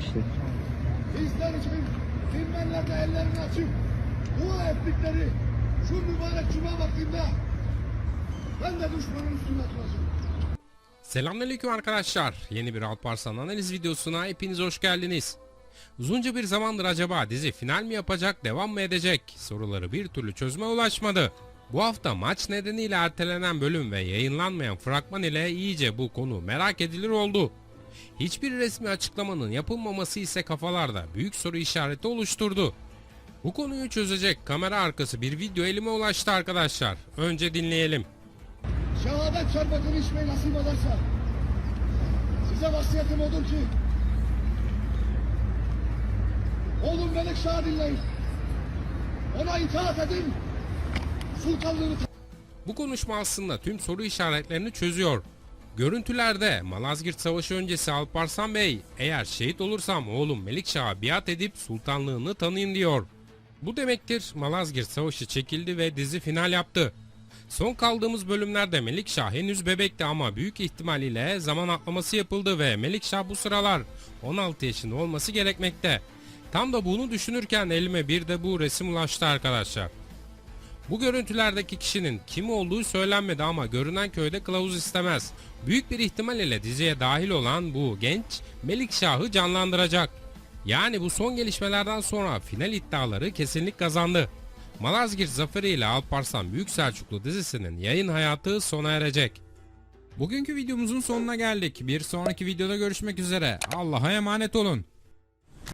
İşte. Bizler için dinmenlerde ellerini açıp dua ettikleri şu mübarek cuma vaktinde ben de düşmanın üstüne atılacağım. Selamünaleyküm arkadaşlar. Yeni bir Alparslan analiz videosuna hepiniz hoş geldiniz. Uzunca bir zamandır acaba dizi final mi yapacak, devam mı edecek? Soruları bir türlü çözüme ulaşmadı. Bu hafta maç nedeniyle ertelenen bölüm ve yayınlanmayan fragman ile iyice bu konu merak edilir oldu. Hiçbir resmi açıklamanın yapılmaması ise kafalarda büyük soru işareti oluşturdu. Bu konuyu çözecek kamera arkası bir video elime ulaştı arkadaşlar. Önce dinleyelim. Şehadet şerbetini içmeyi nasip ederse size vasiyetim odur ki oğlum Melikşah'ı dinleyin. Ona itaat edin. Sultanlığını Bu konuşma aslında tüm soru işaretlerini çözüyor. Görüntülerde Malazgirt Savaşı öncesi Alparslan Bey eğer şehit olursam oğlum Melikşah'a biat edip sultanlığını tanıyın diyor. Bu demektir Malazgirt Savaşı çekildi ve dizi final yaptı. Son kaldığımız bölümlerde Melikşah henüz bebekti ama büyük ihtimal ile zaman atlaması yapıldı ve Melikşah bu sıralar 16 yaşında olması gerekmekte. Tam da bunu düşünürken elime bir de bu resim ulaştı arkadaşlar. Bu görüntülerdeki kişinin kim olduğu söylenmedi ama görünen köyde kılavuz istemez. Büyük bir ihtimal ile diziye dahil olan bu genç Melikşah'ı canlandıracak. Yani bu son gelişmelerden sonra final iddiaları kesinlik kazandı. Malazgirt Zaferi ile Alparslan Büyük Selçuklu dizisinin yayın hayatı sona erecek. Bugünkü videomuzun sonuna geldik. Bir sonraki videoda görüşmek üzere. Allah'a emanet olun.